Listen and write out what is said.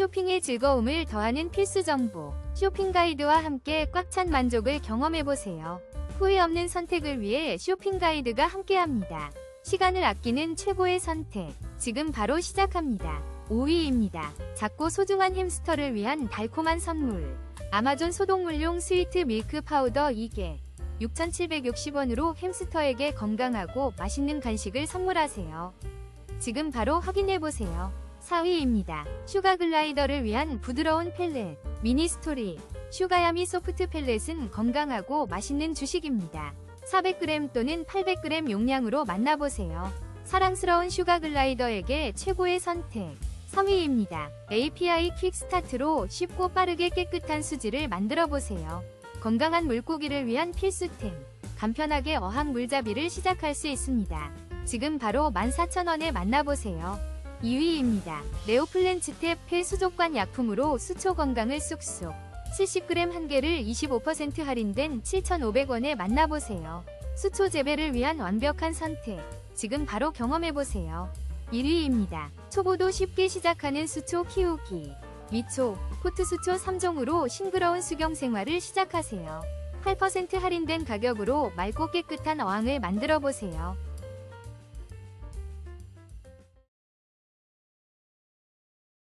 쇼핑의 즐거움을 더하는 필수 정보. 쇼핑 가이드와 함께 꽉 찬 만족을 경험해보세요. 후회 없는 선택을 위해 쇼핑 가이드가 함께합니다. 시간을 아끼는 최고의 선택. 지금 바로 시작합니다. 5위입니다. 작고 소중한 햄스터를 위한 달콤한 선물. 아마존 소독물용 스위트 밀크 파우더 2개. 6,760원으로 햄스터에게 건강하고 맛있는 간식을 선물하세요. 지금 바로 확인해보세요. 4위입니다. 슈가 글라이더를 위한 부드러운 펠렛. 미니 스토리. 슈가야미 소프트 펠렛은 건강하고 맛있는 주식입니다. 400g 또는 800g 용량으로 만나보세요. 사랑스러운 슈가 글라이더에게 최고의 선택. 3위입니다. API 퀵스타트로 쉽고 빠르게 깨끗한 수지를 만들어 보세요. 건강한 물고기를 위한 필수템. 간편하게 어항 물잡이를 시작할 수 있습니다. 지금 바로 14,000원에 만나보세요. 2위입니다. 네오플랜츠탭 폐수족관 약품으로 수초 건강을 쑥쑥. 70g 한 개를 25% 할인된 7,500원에 만나보세요. 수초 재배를 위한 완벽한 선택. 지금 바로 경험해보세요. 1위입니다. 초보도 쉽게 시작하는 수초 키우기. 위초, 포트 수초 3종으로 싱그러운 수경 생활을 시작하세요. 8% 할인된 가격으로 맑고 깨끗한 어항을 만들어 보세요.